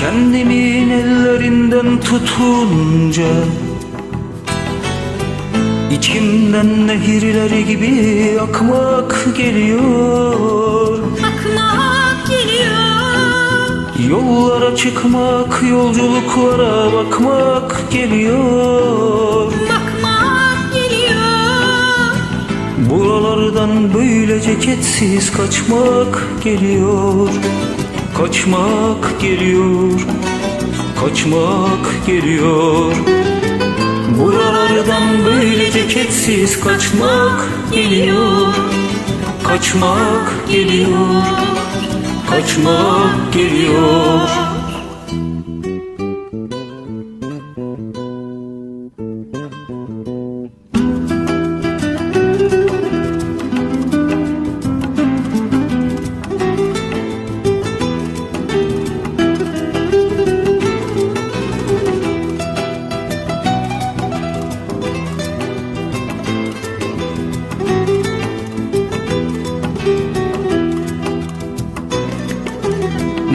Kendimin ellerinden tutunca İçimden nehirler gibi akmak geliyor. Akmak geliyor. Yollara çıkmak, yolculuklara bakmak geliyor. Bakmak geliyor. Buralardan böyle ceketsiz kaçmak geliyor Kaçmak geliyor Kaçmak geliyor. Buralardan böyle ceketsiz kaçmak geliyor. Kaçmak geliyor Kaçmak geliyor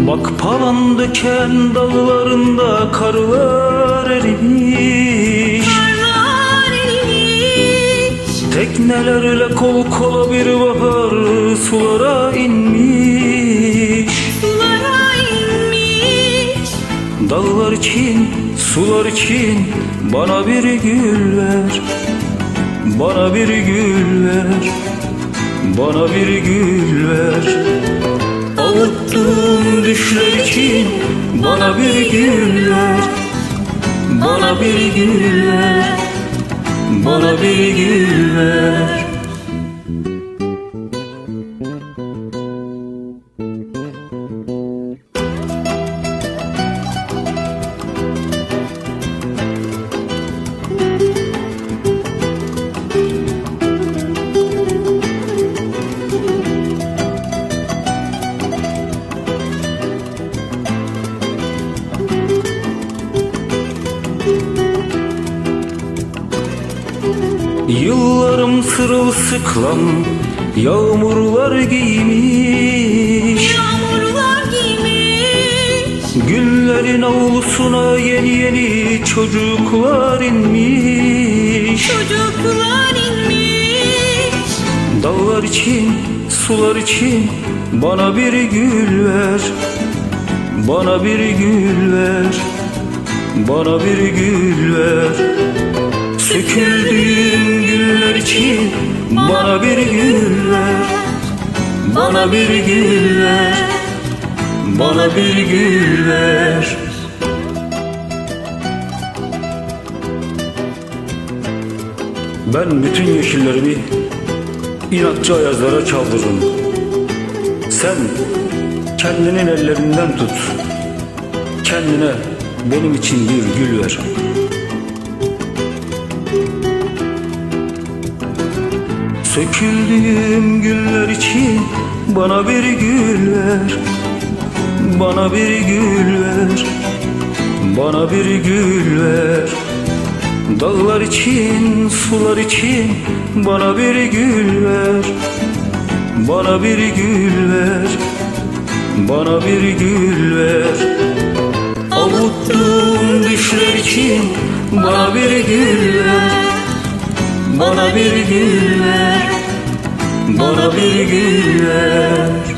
Bak palan döken dallarında karlar erimiş. Karlar erimiş. Teknelerle kol kola bir bahar sulara inmiş. Sulara inmiş. Dağlar için, sular için bana bir gül ver. Bana bir gül ver. Bana bir gül ver Avuttuğum düşler için bana bir gül ver Bana bir gül ver Bana bir gül Yıllarım sırılsıklam Yağmurlar giymiş. Yağmurlar giymiş. Günlerin avlusuna yeni yeni çocuklar inmiş. Çocuklar inmiş. Dağlar için, sular için bana bir gül ver. Bana bir gül ver. Bana bir gül ver Söküldüğüm günler için bana bir gül ver Bana bir gül ver Bana bir gül ver Ben bütün yeşillerimi inatçı ayazlara çaldırırım. Sen kendinin ellerinden tut. Kendine benim için bir gül ver. Söküldüğüm günler için bana bir gül ver. Bana bir gül ver. Bana bir gül ver. Dağlar için, sular için bana bir gül ver. Bana bir gül ver. Bana bir gül ver. Avuttuğum düşler için bana bir gül ver. Bana bir gül ver. Bana bir gül ver.